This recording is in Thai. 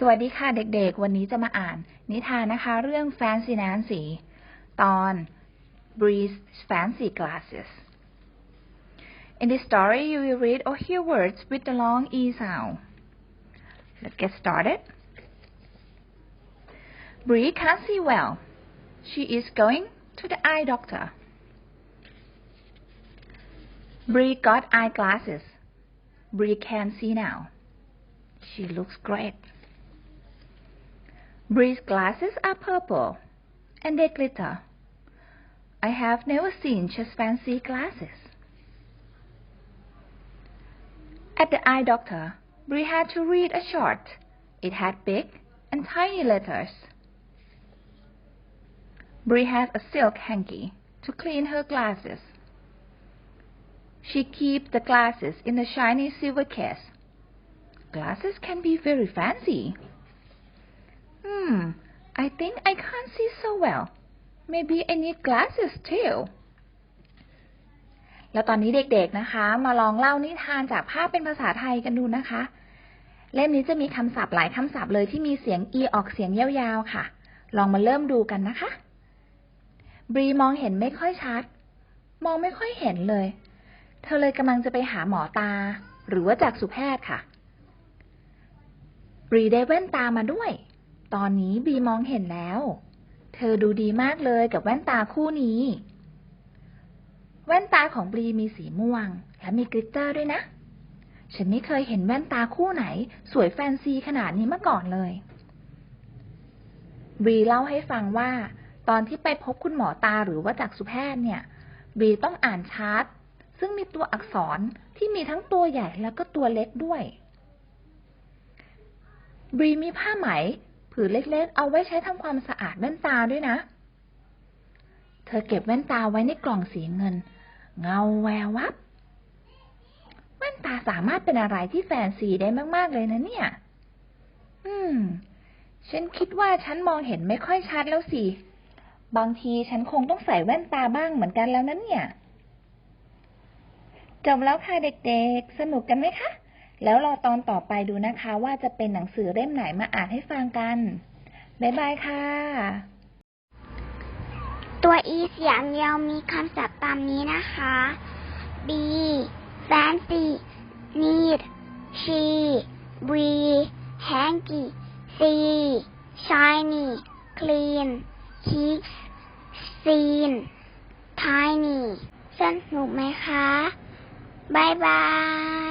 สวัสดีค่ะเด็กๆ วันนี้จะมาอ่าน นิทานนะคะ เรื่อง Fancy Nancy ตอน Bree's Fancy Glasses In this story you will read or hear words with the long E sound Let's get started Bree can't see well She is going to the eye doctor Bree got eyeglasses Bree can see now She looks great Bree's glasses are purple, and they glitter. I have never seen such fancy glasses. At the eye doctor, Bree had to read a chart. It had big and tiny letters. Bree has a silk hanky to clean her glasses. She keeps the glasses in a shiny silver case. Glasses can be very fancy. Hmm, I think I can't see so well. Maybe I need glasses too. แล้วตอนนี้เด็กๆนะคะ มาลองเล่านิทานจากภาพเป็นภาษาไทยกันดูนะคะ เล่มนี้จะมีคำศัพท์หลายคำศัพท์เลยที่มีเสียง e ออกเสียงยาวๆค่ะ ลองมาเริ่มดูกันนะคะบรีมองเห็นไม่ค่อยชัด มองไม่ค่อยเห็นเลย เธอเลยกำลังจะไปหาหมอตา หรือว่าจากสุแพทย์ค่ะบรีได้แว่นตามาด้วย ตอนนี้บีมองเห็นแล้ว เธอดูดีมากเลยกับแว่นตาคู่นี้ แว่นตาของบีมีสีม่วง และมีกลิตเตอร์ด้วยนะ ฉันไม่เคยเห็นแว่นตาคู่ไหน สวยแฟนซีขนาดนี้มาก่อนเลยบีเล่าให้ฟังว่า ตอนที่ไปพบคุณหมอตาหรือว่าจากสุแพทย์เนี่ยบีต้องอ่านชาร์ตซึ่งมีตัวอักษรที่มีทั้งตัวใหญ่แล้วก็ตัวเล็กด้วยบีมีผ้าไหม ผืนเล็กๆ เอาไว้ใช้ทำความสะอาดแว่นตาด้วยนะ เธอเก็บแว่นตาไว้ในกล่องสีเงิน เงาแวววับ แว่นตาสามารถเป็นอะไรที่แฟนซีได้มาก ๆ เลยนะเนี่ย อืม ฉันคิดว่าฉันมองเห็นไม่ค่อยชัดแล้วสิ บางทีฉันคงต้องใส่แว่นตาบ้างเหมือนกันแล้วนะเนี่ย จบแล้วค่ะเด็ก ๆ สนุกกันไหมคะ แล้วรอตอนต่อไปดูนะคะว่าจะเป็นหนังสือเล่มไหนมาอ่านให้ฟังกัน บ๊ายบายค่ะ ตัว e เสียงยวมีคำศัพท์ตามนี้นะคะ b fancy need she bree hanky see shiny clean keeps seen tiny สนุกไหมคะบ๊ายบาย